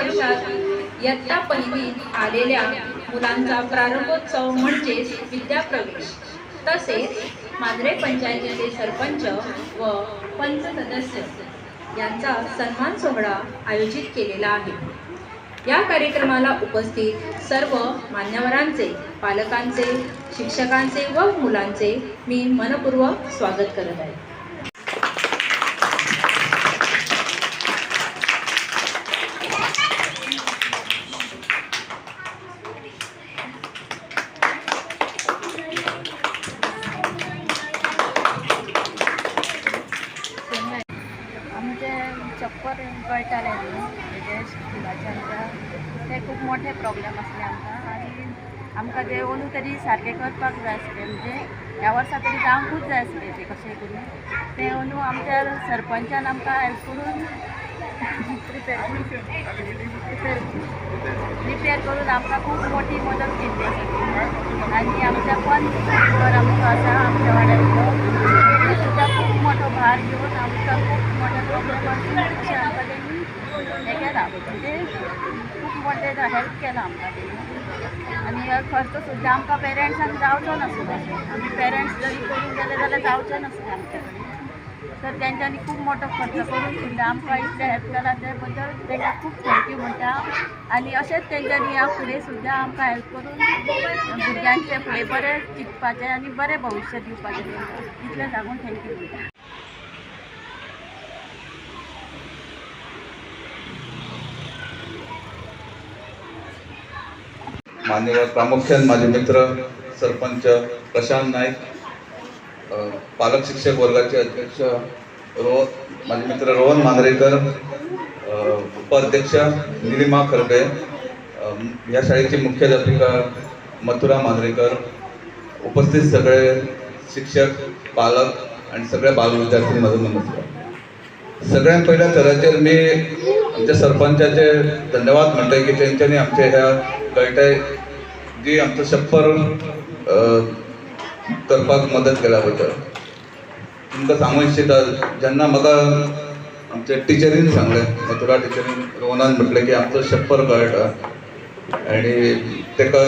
वर्षात इयत्ता पहिली आलेल्या मुलांचा प्रारंभोत्सव म्हणजेच विद्याप्रवेश. तसेच मांद्रे पंचायतीचे सरपंच व पंच सदस्य यांचा सन्मान सोहळा आयोजित केलेला आहे. या कार्यक्रमाला उपस्थित सर्व मान्यवरांचे पालकांचे शिक्षकांचे व मुलांचे मी मनपूर्वक स्वागत करत आहे. तरी सारकें करपाक जाय आसलें म्हणजे ह्या वर्सा तरी जावंकूच जाय आसलें ते कशें करून. ते अंदू आमच्या सरपंचान आमकां हेल्प करून रिपेर करून आमकां खूब मोठी मदत केल्ली आसा आनी आमच्या पंच वर आमचो आसा आमच्या तेणी सुद्दां खूब मोठो भार घेवन आमकां खूब मोठ्या अशें आमकां तेणी हें केलां म्हणजे खूब मोठें हेल्प केलां आमकां तेणी आनी हो खर्च सुद्दां आमकां पेरंट्सांक जावचो नासलो आमी पेरंट्स जरी करून गेले जाल्यार जावचे नासलें आमचे कडेन तर तेंच्यांनी खूब मोठो खर्च करून सुद्दां आमकां इतलें हेल्प केला ते बद्दल तांकां खूब थँक्यू म्हणटा आनी अशेंच तेंच्यांनी ह्या फुडें सुद्दां आमकां हेल्प करून भुरग्यांचे फुडें बरें चिंतपाचें आनी बरें भविश्य दिवपाचें इतलें सांगून थँक्यू म्हणटा मान्यवर प्रामुख्यान माझे मित्र सरपंच प्रशांत नाईक पालक शिक्षक वर्गाचे अध्यक्ष रो माझे मित्र रोहन मांद्रेकर उपाध्यक्ष निलिमा खरपे या शाळेची मुख्याध्यापिका मथुरा मांद्रेकर उपस्थित सगळे शिक्षक पालक आणि सगळ्या बालविद्यार्थी माझं नमस्कार सगळ्यात पहिल्या तराचेर मी आमच्या सरपंचाचे धन्यवाद म्हणटाय की तेंच्यांनी आमच्या ह्या कळटाय जी आमचं छप्पर करपाक मदत केल्या बद्दल तुमकां सांगू इच्छिता जेन्ना म्हाका आमच्या टिचरीन सांगलें मथुरा टिचरीन रोहनान म्हटलें की आमचो छप्पर कळटा आनी ताका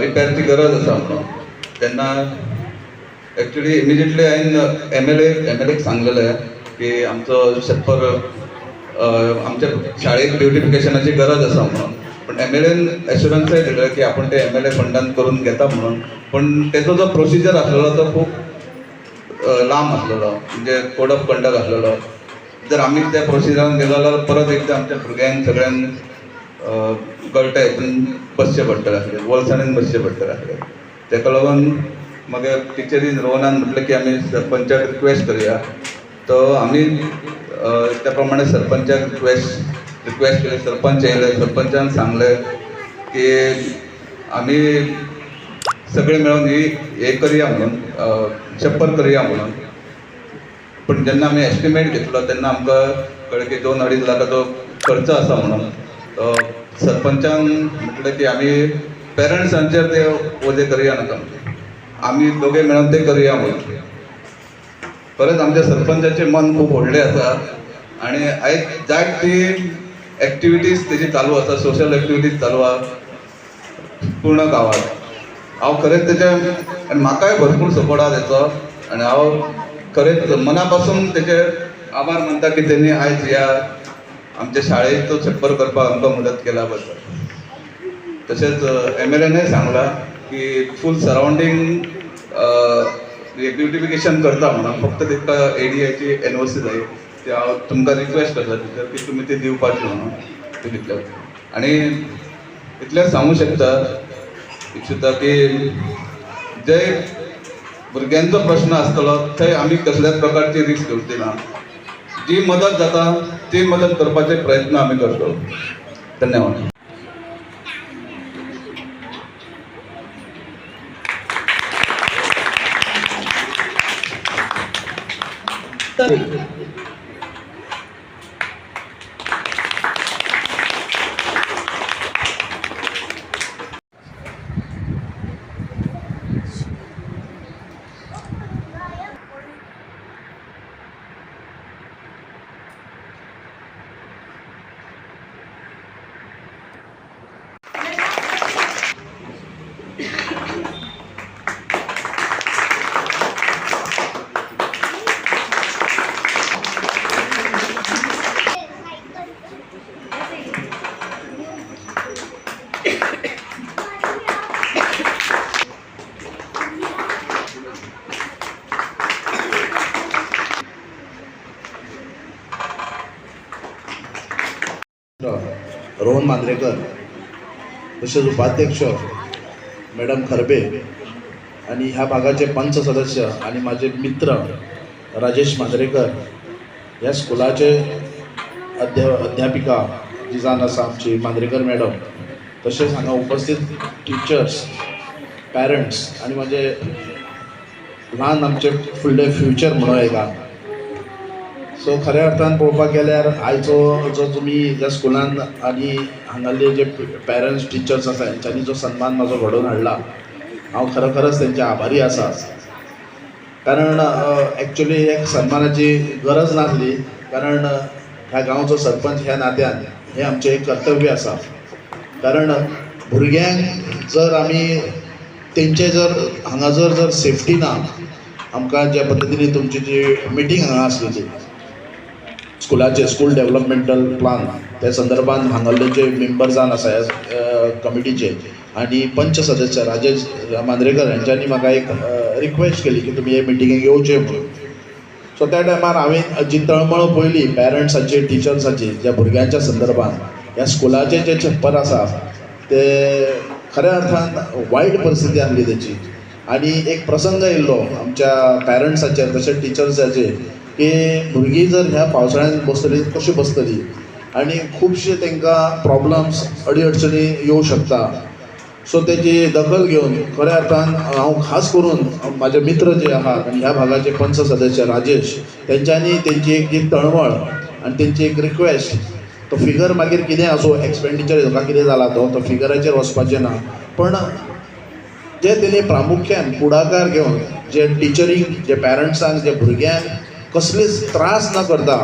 रिपेरची गरज आसा म्हणून. तेन्ना ॲक्च्युली इमिजिएटली हांवें M L A M L एक सांगलेलें की आमचो छप्पर आमच्या शाळेक ब्युटिफिकेशनाची गरज आसा म्हणून. पण एम एल एन एश्युरन्सय दिलें की आपण ते एम एल ए फंडान करून घेता म्हणून. पण तेचो जो प्रोसिजर आसलेलो तो खूब लांब आसलेलो म्हणजे कोड ऑफ कंडक्ट आसलेलो जर आमी त्या प्रोसिजरान गेलो जाल्यार परत एकदां आमच्या भुरग्यांक सगळ्यांक कळटा गळटा हितून बसचें पडटलें आसलें वोलसाणीन बसचें पडटलें आसलें तेका लागून मागीर टिचरीन रोहनान म्हटलें की आमी सरपंचाक रिक्वेस्ट करुया. तो आमी त्या प्रमाणे सरपंचाक रिक्वेस्ट रिक्वेस्ट केली सरपंच येयले सरपंचान सांगले की आमी सगळे मेळून ही हे करया म्हणून अ, छप्पर करया म्हणून. पण जेन्ना आमी एस्टिमेट घेतलो तेन्ना आमकां कळ्ळें की दोन अडीच लाखाचो खर्च आसा म्हणून. सरपंचान म्हटलें की आमी पेरंट्सांचेर ते वजे करया नाका आमी दोगे मेळून ते करया म्हणून. परत आमच्या सरपंचाचें मन खूब व्हडलें आसा आनी आयज जायती एक्टिविटीज तेजी चालू आसा सोशल एक्टिविटीज चालू आहा पूर्ण गांवांत. हांव खरेंच तेचे आनी म्हाकाय भरपूर सपोर्ट आहा तेचो आनी हांव खरेंच मना पासून तेचे आभार मानता की तेणी आयज ह्या आमच्या शाळेक तो छप्पर करपाक आमकां मदत केल्या बद्दल तशेंच एम एल एनय सांगला की फूल सरावंडींग ब्युटिफिकेशन करता म्हणून फक्त तेका एडीआयची एनओसी ओ जाय त्या हांव तुमकां रिक्वेस्ट करता टिचर की तुमी ती दिवपाची म्हणून ते दितले आनी इतलेंच सांगू शकता इच्छिता की जे भुरग्यांचो प्रश्न आसतलो थंय आमी कसल्याच प्रकारची रिस्क घेवची ना जी मदत जाता ती मदत करपाचे प्रयत्न आमी करतो. धन्यवाद. मांद्रेकर तसेच उपाध्यक्ष मॅडम खरबे आणि ह्या भागाचे पंच सदस्य आणि माझे मित्र राजेश मांद्रेकर या स्कुलाचे अध्या अध्यापिका जी जाण आसा आमची मांद्रेकर मॅडम तशेंच हांगा उपस्थित टिचर्स पॅरंट्स आनी माझे ल्हान आमचे फुडले फ्युचर म्हणून येता सो खऱ्या अर्थान पळोवपाक गेल्यार आयचो जो तुमी ज्या स्कुलान आनी हांगाले जे पेरंट्स टिचर्स आसा हेंच्यांनी जो सन्मान म्हाजो घडोवन हाडला हांव खरोखरच तेंचे आभारी आसा. कारण एक्चुली एक सन्मानाची गरज नासली कारण ह्या गांवचो सरपंच ह्या नात्यान हें आमचें एक कर्तव्य आसा. कारण भुरग्यांक जर आमी तेंचे जर हांगा जर जर सेफ्टी ना आमकां ज्या पद्दतीन तुमची जी मिटींग हांगा आसलेली स्कुलाचे स्कूल डेव्हलपमेंटल प्लान त्या संदर्भात हांगाले जे मेंबर जावन आसा ह्या कमिटीचे आनी पंच सदस्य राजेश मांद्रेकर हांच्यांनी म्हाका एक रिक्वेस्ट केली की तुमी हे मिटिंगेक येवचे म्हणून. सो त्या टायमार हांवें जी तळमळ पयली पॅरंट्साची टिचर्साची ज्या भुरग्यांच्या संदर्भात ह्या स्कुलाचे जे छप्पर आसा ते खऱ्या अर्थान वायट परिस्थिती आसली तेची आनी एक प्रसंग येयल्लो आमच्या पॅरंट्साचेर तशेंच टिचर्साचेर की भुरगीं जर ह्या पावसाळ्यांत बसतलीं कशीं बसतलीं आनी खुबशे तांकां प्रोब्लम्स अडी अडचणी येवं शकता. सो तेची दखल घेवन खऱ्या अर्थान हांव खास करून म्हाजे मित्र जे आहात आनी ह्या भागाचे पंच सदस्य राजेश तेंच्यांनी तेंची एक जी तळमळ आनी तेंची एक रिक्वेस्ट तो फिगर मागीर कितें आसूं एक्सपेंडिचर हाका कितें जाला तो तो फिगराचेर वचपाचें ना. पण जे तेणी प्रामुख्यान पुढाकार घेवन जे टिचरींग जे पॅरंट्सांक जे भुरग्यांक कसलेच त्रास न करता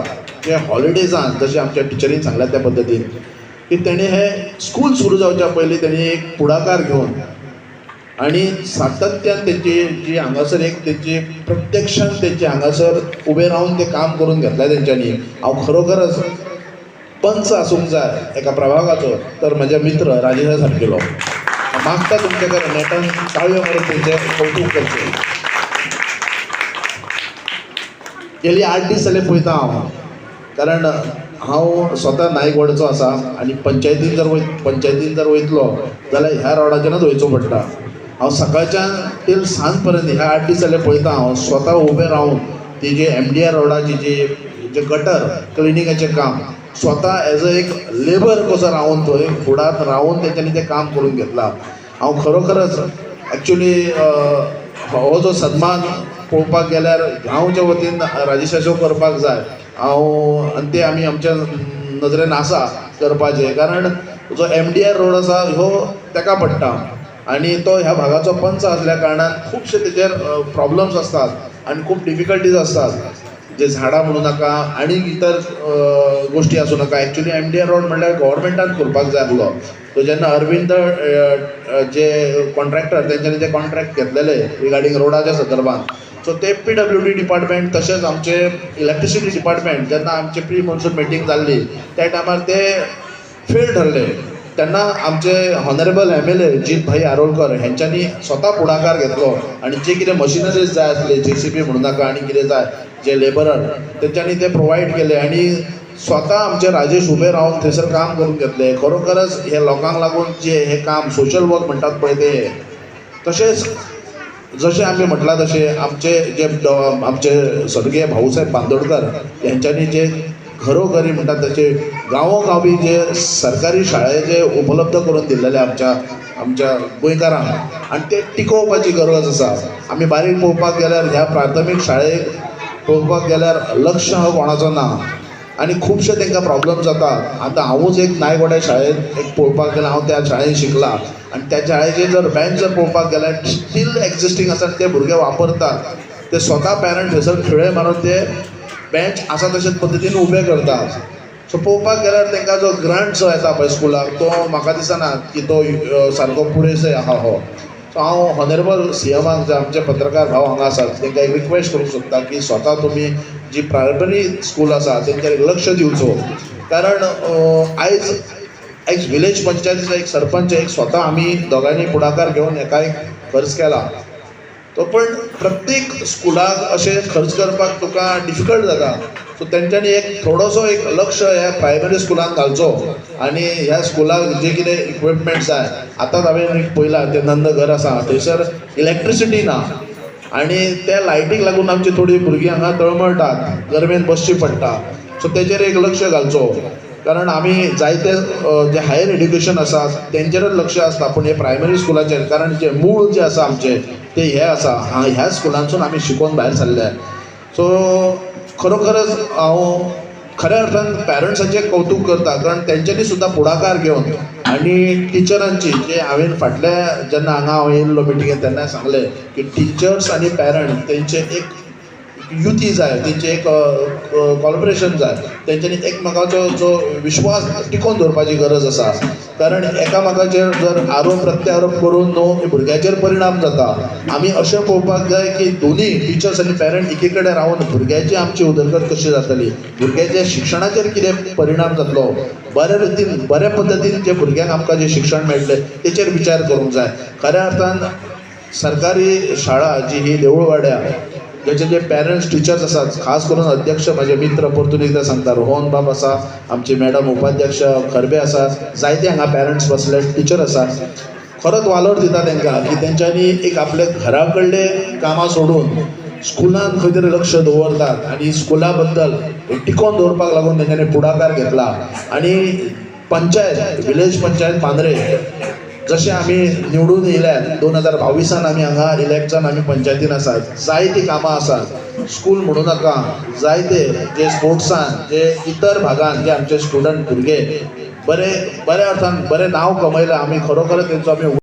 जे हॉलिडेजान जशें आमच्या टिचरीन सांगल्या त्या पद्दतीन की तेणें हे स्कूल सुरू जावच्या पयलीं तेणी एक पुढाकार घेवन आनी सातत्यान तेची जी हांगासर एक तेंची प्रत्यक्षान तेंची हांगासर उबें रावन तें काम करून घेतलें तेंच्यांनी हांव खरोखरच पंच आसूंक जाय एका प्रभागाचो तर म्हजे मित्र राजेंद्र सारकेलो मागता तुमचे कडेन नेटान ताळयो मारून तेंचें कौतूक करचें गेली आठ दीस जाले पळयता हांव कारण हांव स्वता नायकवाडचो आसा आनी पंचायतीन जर वय पंचायतीन जर वयतलो जाल्यार ह्या रोडाच्यानच वयचो पडटा. हांव सकाळच्यान टील सांज पर्यंत ह्या आठ दीस जाले पळयता हांव स्वता उबें रावन ती एम डी आर रोडाची जी जे गटर क्लिनिंगाचें काम स्वता एज अ एक लेबर कसो रावन थंय फुडार रावून तेंच्यांनी तें काम करून घेतलां. हांव खरोखरच एक्चुली हो जो सन्मान पळोवपाक गेल्यार गांवच्या वतीन राजेशाचो करपाक जाय हांव आनी ते आमी आमच्या नजरेन आसा करपाचें. कारण जो एम डी आर रोड आसा ह्यो तेका पडटा. आनी तो ह्या भागाचो पंच आसल्या कारणान खुबशे तेजेर प्रॉब्लम्स आसतात आनी खूब डिफिकल्टीज आसतात जे झाडां म्हणू नाका आनी इतर गोश्टी आसूं नाका. Actually M D R road म्हणल्यार गव्हर्मेंटान करपाक जाय आसलो सो जेन्ना अरविंद जे कॉन्ट्रॅक्टर तेंच्यांनी जे कॉन्ट्रॅक्ट घेतलेले रिगार्डींग रोडाच्या संदर्भात. सो ते पी डब्ल्यू डी डिपार्टमेंट तशेंच आमचे इलेक्ट्रिसिटी डिपार्टमेंट जेन्ना आमची प्री मॉन्सून मिटींग जाल्ली त्या टायमार ते फेल ठरले. तेन्ना आमचे honourable M L A Jeet bhai Arolkar हेंच्यांनी स्वता पुढाकार घेतलो आनी जे कितें मशिनरीज जाय आसले जे सी बी म्हणू नाका आनी कितें जाय जे लेबरर तेंच्यांनी ते प्रोवायड केले आनी स्वता आमचे राजेश उबे रावन थंयसर काम करून घेतले. खरोखरच हे लोकांक लागून जे हे काम सोशल वर्क म्हणटात पळय ते तशेंच जशें आमी म्हटलां तशें आमचे जे आमचे स्वर्गीय भाऊसाहेब बांदोडकर यांच्यांनी जे घरोघरी म्हणटात त्याचे गावोगावी जे सरकारी शाळे जे उपलब्ध करून दिल्लेले आमच्या आमच्या गोंयकारांक आनी ते टिकोवपाची गरज आसा आमी बारीक पळोवपाक गेल्यार ह्या प्राथमीक शाळेक पळोवपाक गेल्यार लक्ष हो कोणाचो ना. आनी खुबशे तांकां प्रॉब्लम जातात. आतां हांवूच एक नायगोड्या शाळेंत एक पळोवपाक गेल्यार हांव त्या शाळेंत शिकला. आनी त्या शाळेचे जर बँच जर पळोवपाक गेल्यार स्टील एक्जिस्टींग आसा ते भुरगे वापरतात. ते स्वता पॅरंट थंयसर खिळे मारून ते बेंच आसा तशेंच पद्दतीन उबे करता सो पळोवपाक गेल्यार तांकां जो ग्रांट जो येता पळय स्कुलाक तो म्हाका दिसना की तो सारको पुरेसय आहा हो. सो हांव हॉनरेबल सी एमाक जे आमचे पत्रकार भाव हांगा आसात तांकां एक रिक्वेस्ट करूंक सोदता की स्वता तुमी जी प्रायमरी स्कूल आसा तांचेर एक लक्ष दिवचो. कारण आयज एक विलेज पंचायतीचो एक सरपंच एक स्वता आमी दोगांनी पुढाकार घेवन हेका एक खर्च केला. तो पण प्रत्येक स्कुलाक अशें खर्च करपाक तुका डिफिकल्ट जाता. सो तेंच्यांनी एक थोडोसो एक लक्ष ह्या प्रायमरी स्कुलान घालचो. आनी ह्या स्कुलाक जे कितें इक्विपमेंट जाय आतांच हांवें एक पळयलां तें नंद घर आसा थंयसर इलेक्ट्रिसिटी ना. आनी त्या लायटीक लागून आमची थोडीं भुरगीं हांगा तळमळटात गरमेन बसची पडटा. सो तेजेर एक लक्ष घालचो. कारण आमी जायते जे हायर एड्युकेशन आसा तेंचेरच लक्ष आसता पूण हे प्रायमरी स्कुलाचेर कारण जे मूळ जे आसा आमचे ते हे आसा हा- ह्या स्कुलांसून आमी शिकून भायर सरले सो खरोखरच हांव खऱ्या अर्थान पॅरंट्सांचे कौतुक करता कारण तेंच्यांनी सुद्दां पुढाकार घेवन आनी टिचरांची जे हांवें फाटल्या जेन्ना हांगा हांव येयल्लो मिटिंगेन तेन्ना सांगलें की टिचर्स आनी पॅरंट तेंचे एक युती जाय तेंचे एक कॉर्पोरेशन जाय तेंच्यांनी एकमेकाचो जो विश्वास टिकोवन दवरपाची गरज आसा. कारण एकामेकाचेर जर आरोप प्रत्यारोप करून न्हू भुरग्याचेर परिणाम जाता. आमी अशें पळोवपाक जाय की दोनी टिचर्स आनी पेरंट एके कडेन रावन भुरग्याची आमची उदरगत कशी जातली? भुरग्याच्या शिक्षणाचेर कितें परिणाम जातलो? बऱ्या रितीन बऱ्या पद्दतीन जे भुरग्यांक आमकां जें शिक्षण मेळटलें तेचेर विचार करूंक जाय. खऱ्या अर्थान सरकारी शाळा जी ही देऊळवाड्या जेचे जे पॅरंट्स टिचर्स आसात खास करून अध्यक्ष माझे मित्र परतून एकदा सांगता रोहन बाब आसा आमची मॅडम उपाध्यक्ष खरबे आसात जायते हांगा पॅरंट्स बसले टिचर आसात खरोच वालोर दिता तांकां की तेंच्यांनी एक आपले घरा कडले कामां सोडून स्कुलान खंय तरी लक्ष दवरतात आनी स्कुला बद्दल टिकोवन दवरपाक लागून तेंच्यांनी पुढाकार घेतला. आनी पंचायत विलेज पंचायत पांद्रे जशें आमी निवडून येयल्यात दोन हजार बावीसान आमी हांगा इलेक्शन आमी पंचायतीन आसात जायतीं कामां आसात स्कूल म्हणू नाका जायते जे स्पोर्ट्सान जे इतर भागान जे आमचे स्टुडंट भुरगे बरे बऱ्या अर्थान बरें नांव कमयलां आमी खरोखर तेंचो आमी